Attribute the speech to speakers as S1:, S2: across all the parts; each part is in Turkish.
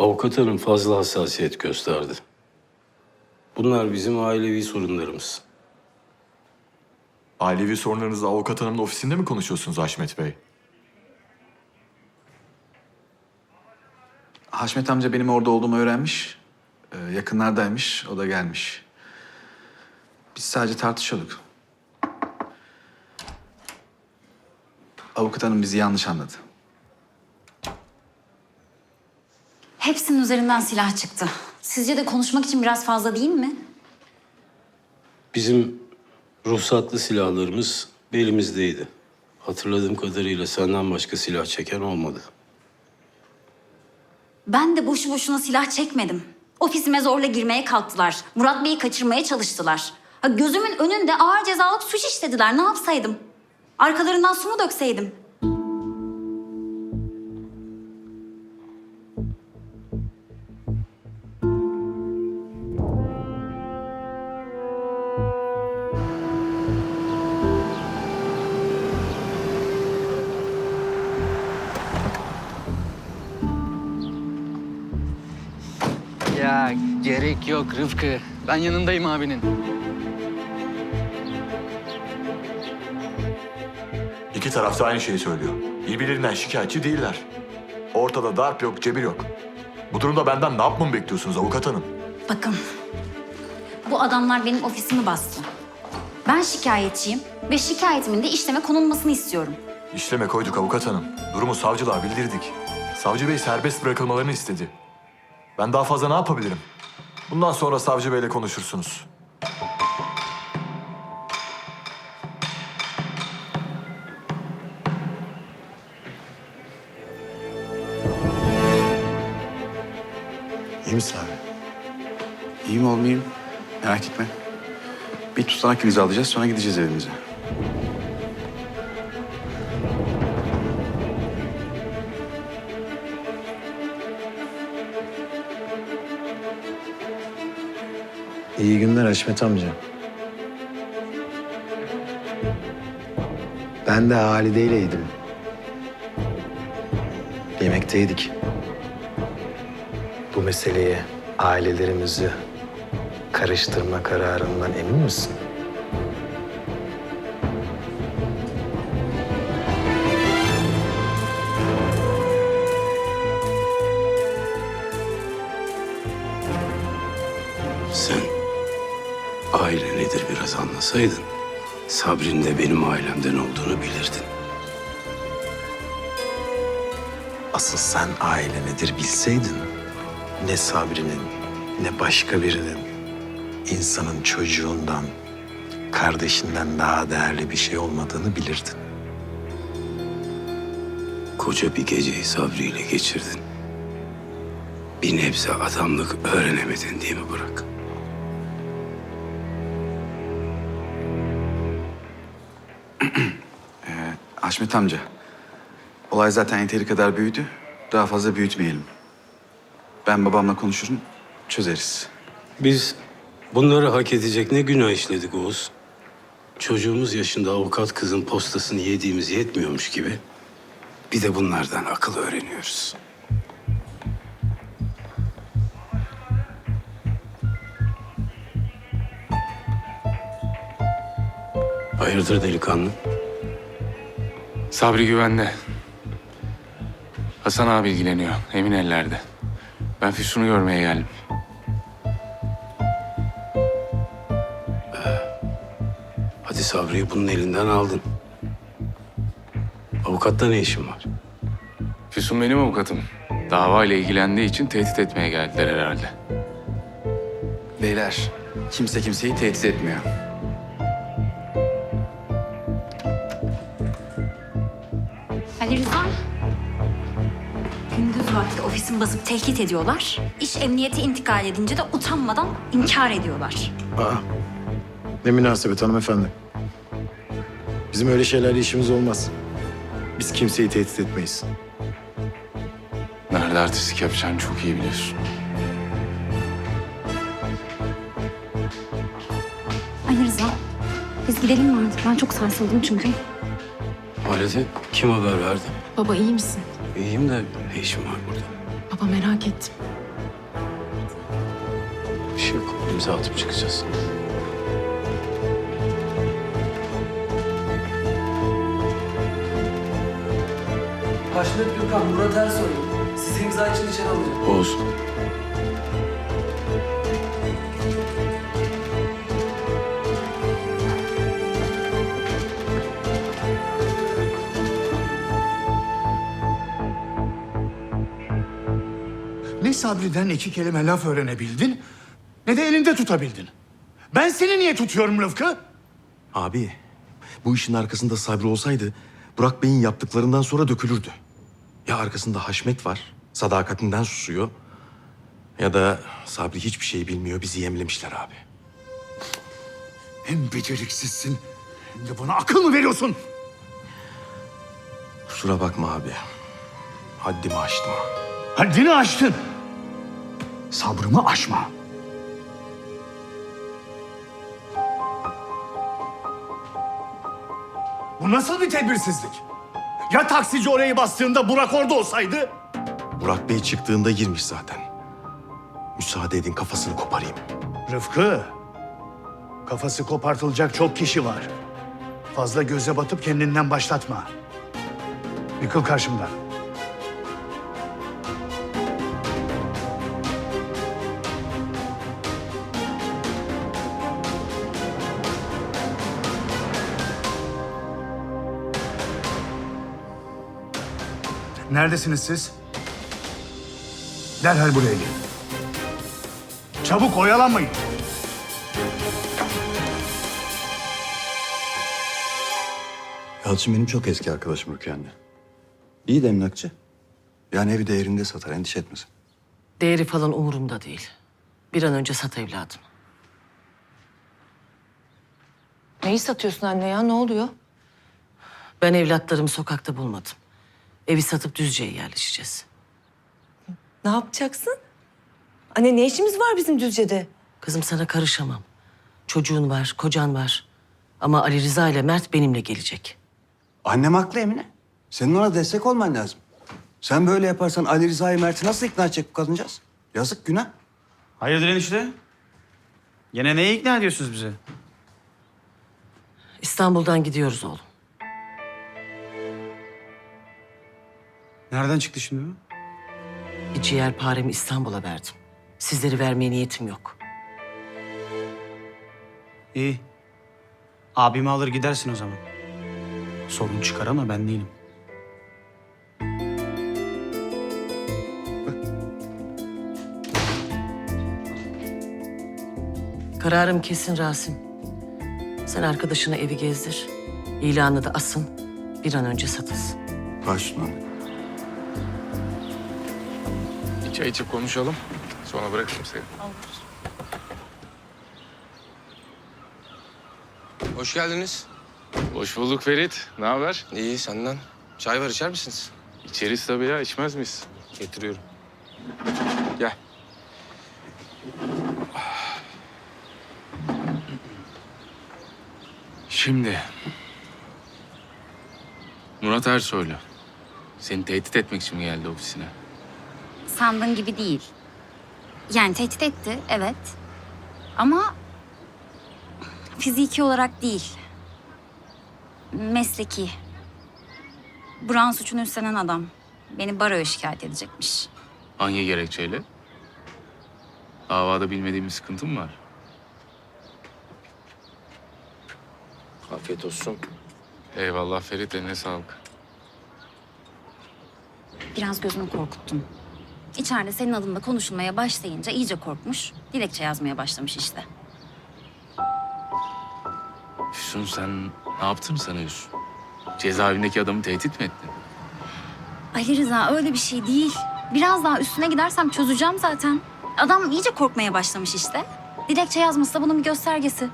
S1: Avukat hanım fazla hassasiyet gösterdi. Bunlar bizim ailevi sorunlarımız.
S2: Ailevi sorunlarınızı avukat hanımın ofisinde mi konuşuyorsunuz Haşmet Bey?
S3: Haşmet amca benim orada olduğumu öğrenmiş. Ee, yakınlardaymış, o da gelmiş. Biz sadece tartışıyorduk. Avukat hanım bizi yanlış anladı.
S4: Hepsinin üzerinden silah çıktı. Sizce de konuşmak için biraz fazla değil mi?
S1: Bizim ruhsatlı silahlarımız belimizdeydi. Hatırladığım kadarıyla senden başka silah çeken olmadı.
S4: Ben de boşu boşuna silah çekmedim. Ofisime zorla girmeye kalktılar. Murat Bey'i kaçırmaya çalıştılar. Ha, gözümün önünde ağır cezalık suç işlediler. Ne yapsaydım? Arkalarından su mu dökseydim?
S5: Gerek yok Rıfkı. Ben yanındayım abinin.
S2: İki taraf da aynı şeyi söylüyor. Birbirlerinden şikayetçi değiller. Ortada darp yok, cebir yok. Bu durumda benden ne yapmamı bekliyorsunuz avukat hanım?
S4: Bakın. Bu adamlar benim ofisimi bastı. Ben şikayetçiyim ve şikayetimin de işleme konulmasını istiyorum.
S2: İşleme koyduk avukat hanım. Durumu savcılığa bildirdik. Savcı bey serbest bırakılmalarını istedi. Ben daha fazla ne yapabilirim? Bundan sonra savcı beyle konuşursunuz.
S3: İyi misin abi? İyiyim olmayayım. Merak etme. Bir tutanak imzalayacağız sonra gideceğiz evimize.
S6: İyi günler Haşmet amca. Ben de Halide'yleydim. Yemekteydik. Bu meseleye ailelerimizi karıştırma kararından emin misin?
S1: Anlasaydın, Sabri'nin de benim ailemden olduğunu bilirdin.
S6: Asıl sen aile nedir bilseydin, ne Sabri'nin ne başka birinin insanın çocuğundan, kardeşinden daha değerli bir şey olmadığını bilirdin.
S1: Koca bir geceyi Sabri ile geçirdin. Bir nebze adamlık öğrenemedin değil mi Burak?
S3: Haşmet amca. Olay zaten yeteri kadar büyüdü. Daha fazla büyütmeyelim. Ben babamla konuşurum, çözeriz.
S1: Biz bunları hak edecek ne günah işledik Oğuz? Çocuğumuz yaşında avukat kızın postasını yediğimiz yetmiyormuş gibi. Bir de bunlardan akıl öğreniyoruz. Hayırdır delikanlı?
S7: Sabri güvende. Hasan abi ilgileniyor. Emin ellerde. Ben Füsun'u görmeye geldim.
S1: Hadi Sabri'yi bunun elinden aldın. Avukatta ne işin var?
S7: Füsun benim avukatım. Dava ile ilgilendiği için tehdit etmeye geldiler herhalde.
S3: Beyler, kimse kimseyi tehdit etmiyor.
S4: Ofisimi basıp tehdit ediyorlar. İş emniyete intikal edince de utanmadan inkar ediyorlar.
S6: Aa, ne münasebet hanımefendi. Bizim öyle şeylerle işimiz olmaz. Biz kimseyi tehdit etmeyiz.
S7: Nerede artistlik yapacağını çok iyi biliyorsun.
S4: Ali Rıza. Biz gidelim mi artık? Ben çok sarsıldım çünkü.
S1: Halide kim haber verdi?
S8: Baba iyi misin?
S1: İyiyim de ne işim var burada?
S8: Merak ettim.
S1: Bir şey yok. İmza atıp çıkacağız.
S9: Haşmet Gürkan, Murat Ersoy. Sizi imza için içeri alacağım.
S1: Oğuz.
S10: Sabri'den iki kelime laf öğrenebildin, ne de elinde tutabildin. Ben seni niye tutuyorum Rıfkı?
S6: Abi, bu işin arkasında Sabri olsaydı Burak Bey'in yaptıklarından sonra dökülürdü. Ya arkasında Haşmet var, sadakatinden susuyor. Ya da Sabri hiçbir şey bilmiyor, bizi yemlemişler abi.
S10: Hem beceriksizsin, hem de bana akıl mı veriyorsun?
S6: Kusura bakma abi. Haddimi aştım.
S10: Haddini aştın. Sabrımı aşma. Bu nasıl bir tedbirsizlik? Ya taksici orayı bastığında Burak orada olsaydı?
S6: Burak Bey çıktığında girmiş zaten. Müsaade edin kafasını koparayım.
S10: Rıfkı, kafası kopartılacak çok kişi var. Fazla göze batıp kendinden başlatma. Yıkıl karşımdan. Neredesiniz siz? Derhal buraya gelin. Çabuk oyalanmayın.
S11: Yalçın benim çok eski arkadaşım Rukiye anne. İyi de emlakçı. Yani evi değerinde satar, endişe etmesin.
S8: Değeri falan umurumda değil. Bir an önce sat evladım.
S12: Neyi satıyorsun anne ya? Ne oluyor?
S8: Ben evlatlarımı sokakta bulmadım. Evi satıp Düzce'ye yerleşeceğiz.
S12: Ne yapacaksın? Anne ne işimiz var bizim Düzce'de?
S8: Kızım sana karışamam. Çocuğun var, kocan var. Ama Ali Rıza ile Mert benimle gelecek.
S11: Annem haklı Emine. Senin ona destek olman lazım. Sen böyle yaparsan Ali Rıza'yı Mert'i nasıl ikna edecek bu kadıncağız? Yazık, günah.
S13: Hayırdır enişte? Yine neye ikna ediyorsunuz bizi?
S8: İstanbul'dan gidiyoruz oğlum.
S13: Nereden çıktı şimdi bu?
S8: Bir ciğerparemi İstanbul'a verdim. Sizleri vermeye niyetim yok.
S13: İyi. Abimi alır gidersin o zaman. Sorun çıkar ama ben değilim.
S8: Kararım kesin Rasim. Sen arkadaşına evi gezdir. İlanı da asın. Bir an önce satılsın.
S11: Baş
S7: çay içip konuşalım. Sonra bırakırım seni.
S14: Hoş geldiniz.
S7: Hoş bulduk Ferit. Ne haber?
S14: İyi senden. Çay var içer misiniz?
S7: İçeriz tabii ya. içmez miyiz?
S14: Getiriyorum.
S7: Gel. Şimdi... Murat Ersoy'lu. Seni tehdit etmek için mi geldi ofisine?
S4: Sandığın gibi değil. Yani tehdit etti, evet. Ama fiziki olarak değil. Mesleki. Buran suçunu üstlenen adam. Beni baroya şikayet edecekmiş.
S7: Hangi gerekçeyle? Davada bilmediğim bir sıkıntı mı var?
S14: Afiyet olsun.
S7: Eyvallah Ferit, eline sağlık.
S4: Biraz gözünü korkuttun. İçeride senin adında konuşulmaya başlayınca iyice korkmuş. Dilekçe yazmaya başlamış işte.
S7: Füsun sen ne yaptın sanıyorsun? Cezaevindeki adamı tehdit mi ettin?
S4: Ali Rıza öyle bir şey değil. Biraz daha üstüne gidersem çözeceğim zaten. Adam iyice korkmaya başlamış işte. Dilekçe yazması da bunun bir göstergesi.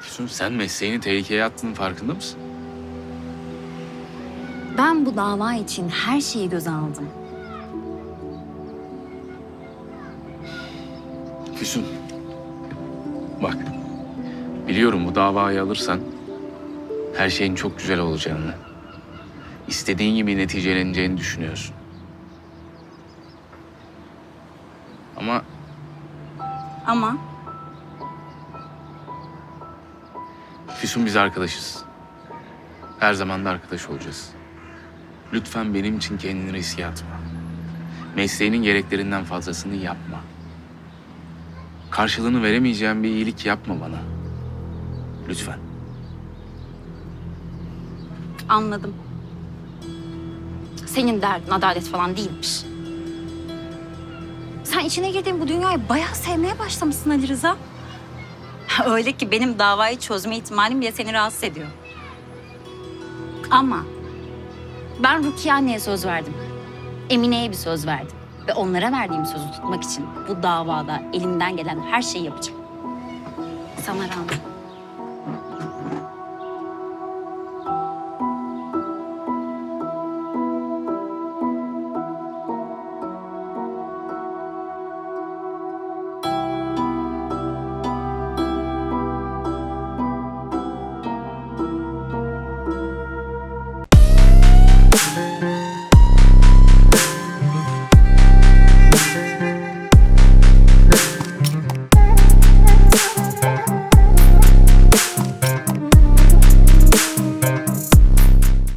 S7: Füsun sen mesleğini tehlikeye attığının farkında mısın?
S4: Ben bu dava için her şeyi göze aldım.
S7: Füsun. Bak. Biliyorum bu davayı alırsan her şeyin çok güzel olacağını, istediğin gibi neticeleneceğini düşünüyorsun. Ama
S4: Ama
S7: Füsun biz arkadaşız. Her zaman da arkadaş olacağız. Lütfen benim için kendini riske atma. Mesleğinin gereklerinden fazlasını yapma. Karşılığını veremeyeceğim bir iyilik yapma bana. Lütfen.
S4: anladım. Senin derdin adalet falan değilmiş. Sen içine girdiğin bu dünyayı bayağı sevmeye başlamışsın Ali Rıza. Öyle ki benim davayı çözme ihtimalim bile seni rahatsız ediyor. Ama ben Rukiye anneye söz verdim. Emine'ye bir söz verdim. Ve onlara verdiğim sözü tutmak için bu davada elimden gelen her şeyi yapacağım. Sana rağmen.